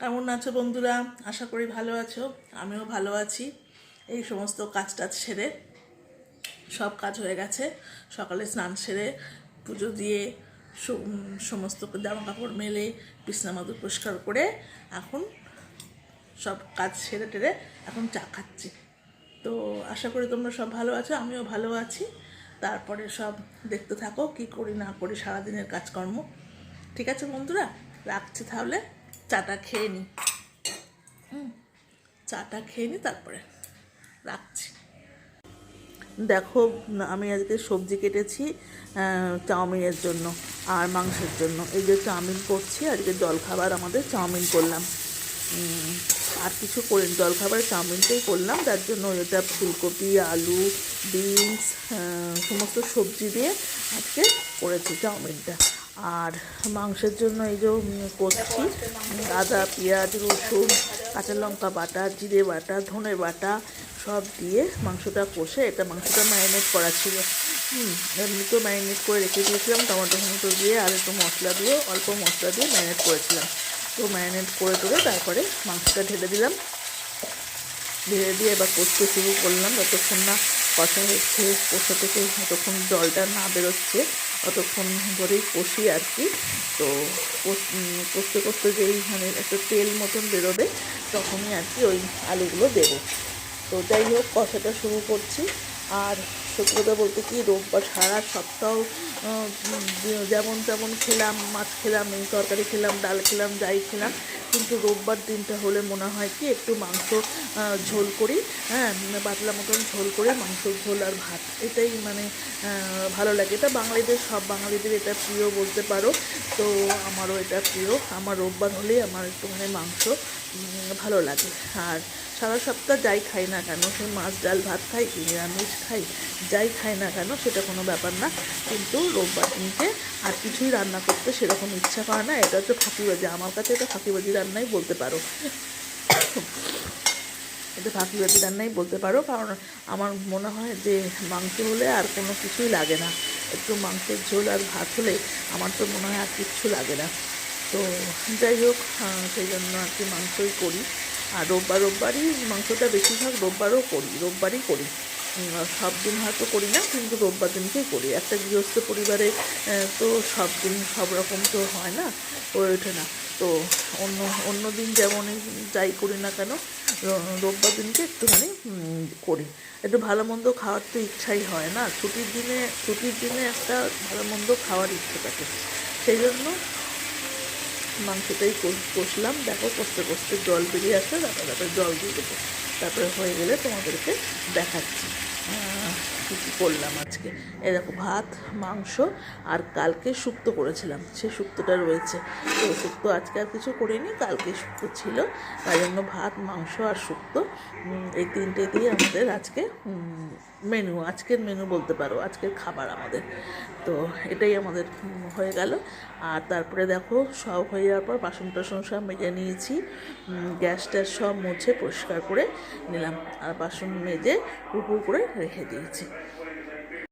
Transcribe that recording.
কেমন আছো বন্ধুরা? আশা করি ভালো আছো। আমিও ভালো আছি। এই সমস্ত কাজ টাজ সেরে সব কাজ হয়ে গেছে। সকালে স্নান সেরে পুজো দিয়ে সমস্ত জামা কাপড় মেলে, বিছনা মাদুর পরিষ্কার করে এখন সব কাজ সেরে টেরে এখন চা খাচ্ছি। তো আশা করি তোমরা সব ভালো আছো, আমিও ভালো আছি। তারপরে সব দেখতে থাকো, কি করি না করি সারাদিনের কাজকর্ম। ঠিক আছে বন্ধুরা? রাখছি তাহলে। চাটা খেয়ে নিই চাটা খেয়ে নিই তারপরে রাখছি। দেখো আমি আজকে সবজি কেটেছি চাউমিনের জন্য আর মাংসের জন্য। এই যে চাউমিন করছি, আজকে জলখাবার আমাদের চাউমিন করলাম। আর কিছু করিনি জলখাবার চাউমিনটাই করলাম। তার জন্য এটা ফুলকপি, আলু, বিনস সমস্ত সবজি দিয়ে আজকে করেছি চাউমিনটা। আর মাংসের জন্য এই যে করছি, আদা, পেঁয়াজ, রসুন, কাঁচা লঙ্কা বাটা, জিরে বাটা, ধনে বাটা, সব দিয়ে মাংসটা কষে, এটা মাংসটা ম্যারিনেট করা ছিল। হুম এমনিতেও ম্যারিনেট করে রেখে দিয়েছিলাম, টমেটো টমেটো দিয়ে আর একটু মশলা দিয়ে, অল্প মশলা দিয়ে ম্যারিনেট করেছিলাম। তো ম্যারিনেট করে টোরে তারপরে মাংসটা ঢেলে দিলাম। ঢেলে দিয়ে এবার কষতে শুরু করলাম, যতক্ষণ না কষা হচ্ছে কষা থেকে যতক্ষণ জলটা না বেরোচ্ছে। ততক্ষণ ধরেই কষি আর কি। তো কষ- কষতে কষতে যেই মানে একটা তেল মতন বেরোবে, তখনই আর কি ওই আলুগুলো দেবো। তো যাই হোক, কষাটা শুরু করছি। আর সত্যি বলতে কি, রোববার সারা সপ্তাহ যেমন তেমন খেলাম, মাছ খেলাম, এই তরকারি খেলাম, ডাল খেলাম, যাই খেলাম কিন্তু রোববার দিনটা হলে মনে হয় কি একটু মাংস ঝোল করি। হ্যাঁ পাতলা মতন ঝোল করে মাংস, ঝোল আর ভাত। এটাই মানে ভালো লাগে। এটা বাঙালিদের, সব বাঙালিদের এটা প্রিয় বলতে পারো। তো আমারও এটা প্রিয়। আমার রোববার হলেই আমার একটু মানে মাংস ভালো লাগে। আর সারা সপ্তাহ যাই খাই না কেন সে মাছ, ডাল, ভাত খাই, নিরামিষ খাই, যাই খাই না কেন, সেটা কোনো ব্যাপার না। কিন্তু রোববার দিনকে আর কিছুই রান্না করতে সেরকম ইচ্ছা করে না। এটা হচ্ছে ফাঁকিবাজি। আমার কাছে এটা ফাঁকিবাজি রান্নাই বলতে পারো। এটা ফাঁকিবাজি রান্নাই বলতে পারো, কারণ আমার মনে হয় যে মাংস হলে আর কোনো কিছুই লাগে না। একটু মাংসের ঝোল আর ভাত হলে আমার তো মনে হয় আর কিচ্ছু লাগে না। তো যাই হোক সেই জন্য আর কি মাংসই করি। আর রোববার, রোববারই মাংসটা বেশিরভাগ রোববারও করি, রোববারই করি। সব দিন হয়তো করি না, কিন্তু রোববার দিনকেই করি। একটা গৃহস্থ পরিবারে তো সব দিন সব রকম তো হয় না, হয়ে ওঠে না। তো অন্য অন্য দিন যেমনই যাই করি না কেন রোববার দিনকে একটুখানি করি। একটু ভালো মন্দ খাওয়ার তো ইচ্ছাই হয় না। ছুটির দিনে ছুটির দিনে একটা ভালো মন্দ খাওয়ার ইচ্ছে থাকে। সেই জন্য মাংসটাই কষলাম। দেখো কষতে কষতে জল বেরিয়ে আসলে তারপরে তারপরে জল দিয়ে দেবো। তারপরে হয়ে গেলে তোমাদেরকে দেখাচ্ছি। কী কী করলাম আজকে। এরকম ভাত, মাংস আর কালকে শুক্তো করেছিলাম। সে শুক্তোটা রয়েছে। তো শুক্তো আজকে আর কিছু করিনি, কালকে শুক্তো ছিল। তাই জন্য ভাত, মাংস আর শুক্তো। এই তিনটে দিয়ে আমাদের আজকে মেনু আজকের মেনু বলতে পারো, আজকের খাবার আমাদের। তো এটাই আমাদের হয়ে গেল। আর তারপরে দেখো, সব হয়ে যাওয়ার পর বাসন টাসন সব মেজে নিয়েছি। গ্যাস ট্যাস সব মুছে পরিষ্কার করে নিলাম। আর বাসন মেজে পুকুর করে রেখে দিয়েছি।